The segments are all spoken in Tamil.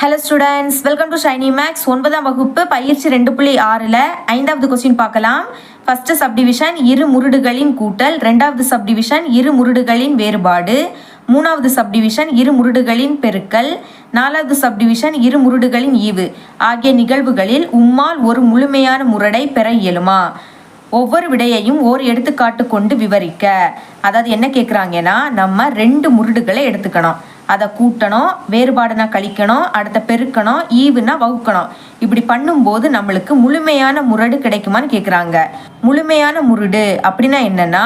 Hello students welcome to Shiny Max ஒன்பதாம் வகுப்பு பயிற்சி ரெண்டு புள்ளி ஆறில் ஐந்தாவது கொஸ்டின் பார்க்கலாம். ஃபஸ்ட்டு சப்டிவிஷன் இரு முருடுகளின் கூட்டல். ரெண்டாவது சப்டிவிஷன் இரு முருடுகளின் வேறுபாடு. மூணாவது சப்டிவிஷன் இரு முருடுகளின் பெருக்கல். நாலாவது சப்டிவிஷன் இரு முருடுகளின் ஈவு. ஆகிய நிகழ்வுகளில் உம்மால் ஒரு முழுமையான முரடை பெற இயலுமா? ஒவ்வொரு விடையையும் ஓர் எடுத்துக்காட்டு கொண்டு விவரிக்க. அதாவது என்ன கேட்குறாங்கன்னா நம்ம ரெண்டு முருடுகளை எடுத்துக்கணும். அதை கூட்டணும் வேறுபாடுனா கழிக்கணும் அடுத்த பெருக்கணும் ஈவுனா வகுக்கணும். இப்படி பண்ணும்போது நம்மளுக்கு முழுமையான முரடு கிடைக்குமான்னு கேட்குறாங்க முழுமையான முருடு அப்படின்னா என்னன்னா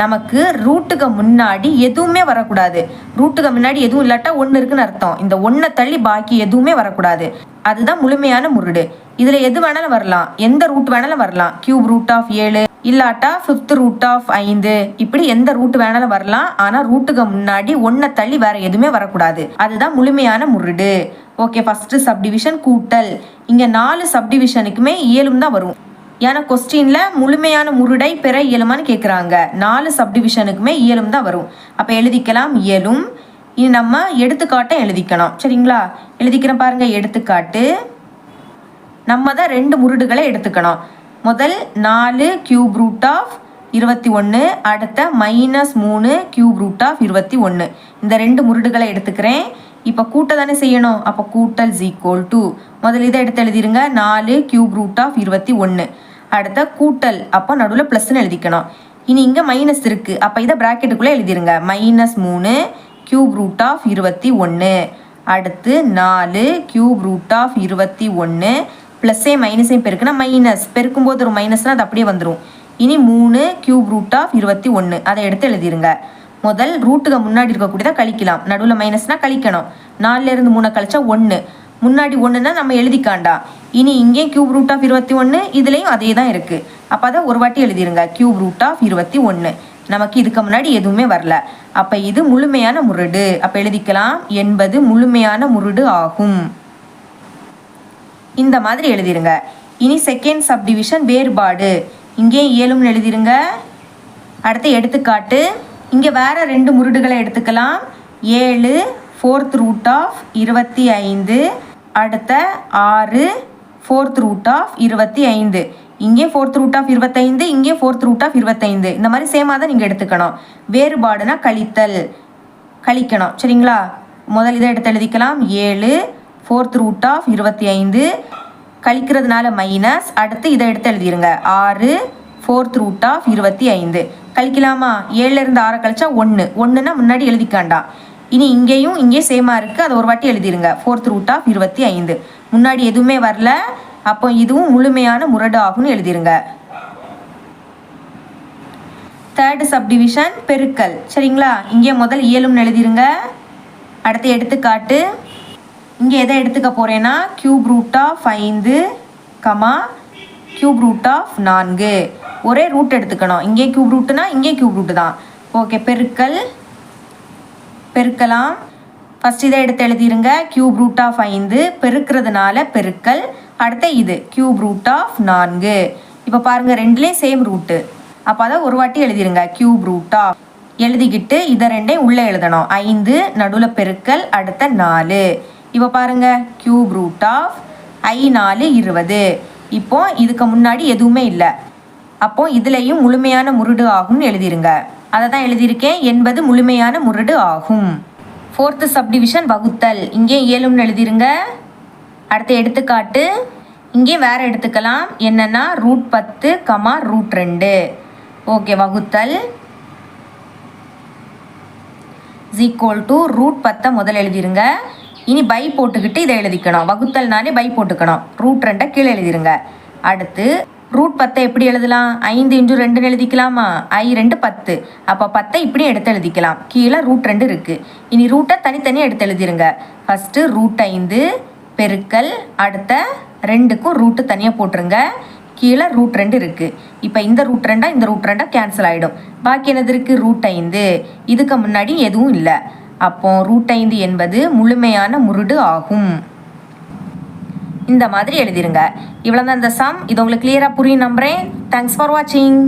நமக்கு ரூட்டுக்கு முன்னாடி எதுவுமே வரக்கூடாது. ரூட்டுக்கு முன்னாடி எதுவும் இல்லாட்டா ஒன்று இருக்குன்னு அர்த்தம். இந்த ஒன்றை தள்ளி பாக்கி எதுவுமே வரக்கூடாது. அதுதான் முழுமையான முருடு. இதில் எது வேணாலும் வரலாம். எந்த ரூட் வேணாலும் வரலாம். கியூப் ரூட் ஆஃப் ஏழு இல்லாட்டா ஃபிஃப்த் ரூட் ஆஃப் ஐந்து. இப்படி எந்த ரூட் வேணாலும் வரலாம். ஆனால் ரூட்டுக்கு முன்னாடி ஒன்றை தள்ளி வேற எதுவுமே வரக்கூடாது. அதுதான் முழுமையான முருடு. ஓகே ஃபஸ்ட்டு சப்டிவிஷன் கூட்டல். இங்கே நாலு சப்டிவிஷனுக்குமே இயலும் தான் வரும். ஏன்னா கொஸ்டினில் முழுமையான முருடை பெற இயலுமான்னு கேட்குறாங்க நாலு சப்டிவிஷனுக்குமே இயலும் தான் வரும். அப்போ எழுதிக்கலாம் இயலும். இனி நம்ம எடுத்துக்காட்டை எழுதிக்கணும். சரிங்களா? எழுதிக்கிறேன் பாருங்கள் எடுத்துக்காட்டு. நம்ம தான் ரெண்டு முருடுகளை எடுத்துக்கணும். முதல் நாலு கியூப் ரூட் ஆஃப் இருபத்தி ஒன்று அடுத்த மைனஸ் மூணு கியூப் ரூட் ஆஃப் இருபத்தி ஒன்று இந்த ரெண்டு முருடுகளை எடுத்துக்கிறேன். இப்போ கூட்ட தானே செய்யணும்? அப்போ கூட்டல் ஈக்குவல் டு முதல் இதை எடுத்து எழுதிருங்க. நாலு கியூப் ரூட் ஆஃப் இருபத்தி ஒன்று அடுத்த கூட்டல். அப்போ நடுவில் ப்ளஸ்ன்னு எழுதிக்கணும். இனி இங்கே மைனஸ் இருக்குது அப்போ இதை ப்ராக்கெட்டுக்குள்ளே எழுதிருங்க. மைனஸ் மூணு கியூப் ரூட் ஆஃப் இருபத்தி ஒன்று அடுத்து நாலு கியூப் ரூட் ஆஃப் இருபத்தி ஒன்று ப்ளஸ்ஸே மைனஸையும் பெருக்குனா மைனஸ் பெருக்கும்போது ஒரு மைனஸ்னால் அது அப்படியே வந்துடும் இனி மூணு கியூப் ரூட் ஆஃப் இருபத்தி ஒன்று அதை எடுத்து எழுதிருங்க. முதல் ரூட்டுக்கு முன்னாடி இருக்கக்கூடியதான் கழிக்கலாம். நடுவில் மைனஸ்னால் கழிக்கணும். நாலுலேருந்து மூணை கழிச்சா ஒன்று முன்னாடி ஒன்றுனா நம்ம எழுதிக்காண்டா. இனி இங்கேயும் கியூப் ரூட் ஆஃப் இருபத்தி ஒன்று இதுலேயும் அதே தான் இருக்குது அப்போ அதை ஒரு வாட்டி எழுதிருங்க. கியூப் ரூட் ஆஃப் இருபத்தி ஒன்று நமக்கு இதுக்கு முன்னாடி எதுவுமே வரல. அப்போ இது முழுமையான முருடு. அப்போ எழுதிக்கலாம். என்பது முழுமையான முருடு ஆகும். இந்த மாதிரி எழுதிருங்க. இனி செகண்ட் சப்டிவிஷன் வேறுபாடு. இங்கே இயலும்னு எழுதிருங்க. அடுத்து எடுத்துக்காட்டு. இங்கே வேறு ரெண்டு முருடுகளை எடுத்துக்கலாம். ஏழு ஃபோர்த் ரூட் ஆஃப் இருபத்தி ஐந்து. அடுத்த ஆறு ஃபோர்த் ரூட் ஆஃப் இருபத்தி ஐந்து. இங்கே ஃபோர்த் ரூட் ஆஃப் இருபத்தைந்து இங்கே ஃபோர்த் ரூட் ஆஃப் இருபத்தைந்து இந்த மாதிரி சேமாக தான் நீங்கள் எடுத்துக்கணும். வேறுபாடுனா கழித்தல். கழிக்கணும். சரிங்களா? முதல் இதை எடுத்து எழுதிக்கலாம். ஏழு ஃபோர்த் ரூட் ஆஃப் இருபத்தி ஐந்து. கழிக்கிறதுனால மைனஸ் அடுத்து இதை எடுத்து எழுதிடுங்க ஆறு ஃபோர்த் ரூட் ஆஃப் இருபத்தி ஐந்து. கழிக்கலாமா? ஏழுலேருந்து ஆறை கழிச்சா ஒன்று ஒன்றுனா முன்னாடி எழுதிக்காண்டாம் இனி இங்கேயும் இங்கே சேமாக இருக்குது அதை ஒரு வாட்டி எழுதிடுங்க ஃபோர்த் ரூட் ஆஃப் இருபத்தி ஐந்து. முன்னாடி எதுவுமே வரல. அப்போ இதுவும் முழுமையான முரடு ஆகும்னு எழுதிருங்க. தேர்டு சப்டிவிஷன் பெருக்கல். சரிங்களா? இங்கே முதல் இயலும்னு எழுதிருங்க. அடுத்து எடுத்துக்காட்டு. இங்கே எதை எடுத்துக்க போகிறேன்னா க்யூப் ரூட் ஆஃப் ஐந்து கமா க்யூப் ரூட் ஆஃப் நான்கு. ஒரே ரூட் எடுத்துக்கணும். இங்கே க்யூப் ரூட்டுனா இங்கே க்யூப் ரூட்டு தான். ஓகே பெருக்கல் பெருக்கலாம். ஃபஸ்ட் இதை எடுத்து எழுதிருங்க. க்யூப் ரூட் ஆஃப் ஐந்து பெருக்கிறதுனால பெருக்கல். அடுத்த இது க்யூப் ரூட் ஆஃப் நான்கு. இப்போ பாருங்கள் ரெண்டுலேயும் சேம் ரூட்டு அப்போ அதை ஒரு வாட்டி எழுதிருங்க. க்யூப் ரூட் ஆஃப் எழுதிக்கிட்டு இதை ரெண்டையும் உள்ளே எழுதணும். ஐந்து நடுவில் பெருக்கல் அடுத்த நாலு. இப்போ பாருங்கள் கியூப் ரூட் ஆஃப் ஐ நாலு இருபது. இப்போ இதுக்கு முன்னாடி எதுவுமே இல்லை. அப்போ இதுலேயும் முழுமையான முருடு ஆகும்னு எழுதிருங்க. அதை தான் எழுதியிருக்கேன் என்பது முழுமையான முருடு ஆகும். ஃபோர்த்து சப்டிவிஷன் வகுத்தல். இங்கே ஏழும்னு எழுதிருங்க. அடுத்த எடுத்துக்காட்டு. இங்கே வேறு எடுத்துக்கலாம். என்னென்னா ரூட் பத்து கமா ரூட் ரெண்டு. ஓகே வகுத்தல். ஈக்குவல் டு ரூட் பத்தை முதல்ல எழுதிருங்க. இனி பை போட்டுக்கிட்டு இதை எழுதிக்கணும். வகுத்தல்னாலே பை போட்டுக்கணும். ரூட் ரெண்டை கீழே எழுதிருங்க. அடுத்து ரூட் பத்தை எப்படி எழுதலாம்? ஐந்து இன்று ரெண்டுன்னு எழுதிக்கலாமா? ஐ ரெண்டு பத்து. அப்போ பத்தை இப்படி எடுத்து எழுதிக்கலாம். கீழே ரூட் ரெண்டு இருக்குது இனி ரூட்டை தனித்தனியாக எடுத்து எழுதிருங்க. ஃபஸ்ட்டு ரூட் ஐந்து பெருக்கல் அடுத்த ரெண்டுக்கும் ரூட்டு தனியாக போட்டுருங்க. கீழே ரூட் ரெண்டு இருக்குது இப்போ இந்த ரூட் ரெண்டாக இந்த ரூட் ரெண்டாக கேன்சல் ஆகிடும் பாக்கி என்னது இருக்குது ரூட் ஐந்து. இதுக்கு முன்னாடி எதுவும் இல்லை. அப்போ ரூட் ஐந்து என்பது முழுமையான முருடு ஆகும். இந்த மாதிரி எழுதிருங்க. இவ்வளோ தான் இந்த சம் இது உங்களுக்கு கிளியராக புரியும் நம்புகிறேன் தேங்க்ஸ் ஃபார் வாட்சிங்